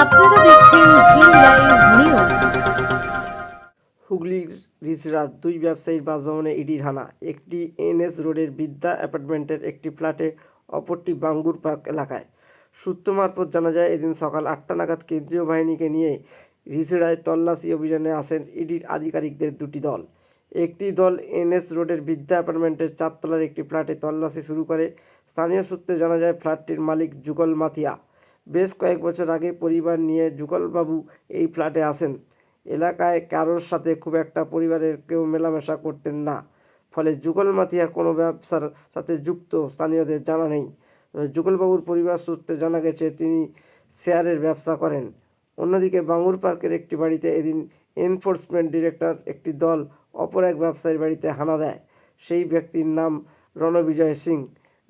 আপনারা দেখছেন জি নিউজ। হুগলির রিসরাজ দুই ব্যবসায়ীর বাসভবনে ইডির হানা একটি এনএস রোডের বিদ্যা অ্যাপার্টমেন্টের একটি ফ্ল্যাটে, অপরটি বাঙ্গুর পার্ক এলাকায়। সূত্র মারফত জানা যায়, এদিন সকাল আটটা নাগাদ কেন্দ্রীয় বাহিনীকে নিয়ে রিসিরায় তল্লাশি অভিযানে আসেন ইডির আধিকারিকদের দুটি দল। একটি দল এনএস রোডের বিদ্যা অ্যাপার্টমেন্টের চারতলার একটি ফ্ল্যাটে তল্লাশি শুরু করে। স্থানীয় সূত্রে জানা যায়, ফ্ল্যাটটির মালিক যুগল মাথিয়া বেশ কয়েক বছর আগে পরিবার নিয়ে যুগলবাবু এই ফ্ল্যাটে আসেন। এলাকায় কারোর সাথে খুব একটা পরিবারের কেউ মেলামেশা করতেন না। ফলে যুগল মাতিয়া কোনো ব্যবসার সাথে যুক্ত স্থানীয়দের জানা নেই। যুগলবাবুর পরিবার সূত্রে জানা গেছে, তিনি শেয়ারের ব্যবসা করেন। অন্যদিকে বাঙুর পার্কের একটি বাড়িতে এদিন এনফোর্সমেন্ট ডিরেক্টর একটি দল অপর এক ব্যবসায়ীর বাড়িতে হানা দেয়। সেই ব্যক্তির নাম রণবিজয় সিং।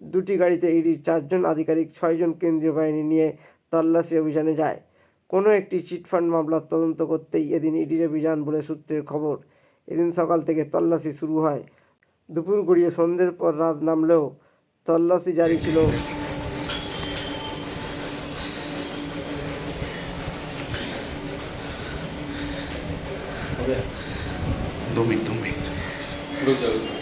দুটি গাড়িতে ইডির চারজন আধিকারিক ছয়জন কেন্দ্রীয় বাহিনী নিয়ে তল্লাশি অভিযানে যায়। কোনো একটি চিটফান্ড মামলার তদন্ত করতেই এদিন ইডির অভিযান বলে সূত্রের খবর। এদিন সকাল থেকে তল্লাশি শুরু হয়। দুপুর গড়িয়ে সন্ধ্যের পর রাত নামলেও তল্লাশি জারি ছিল। দু মিনিট। দু মিনিট।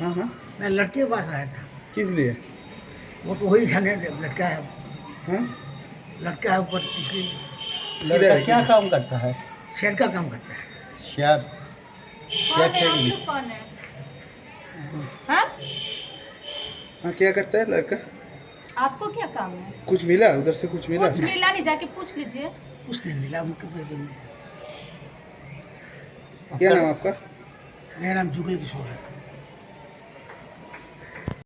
हाँ हाँ। मैं लड़के के पास आया था। किस लिए? वो तो वही खाने लड़का है। हाँ? लड़का है ऊपर पिछली है, क्या काम करता है? शेर का काम करता है। शेयर शेयर ट्रेडिंग कौन है? हाँ? हाँ? क्या करता है लड़का? आपको क्या काम है? कुछ मिला? उधर से कुछ मिला? कुछ मिला नहीं जाके पूछ लीजिए। उसने मिला उनके पेपर में क्या नाम आपका? मेरा नाम जुगल किशोर है।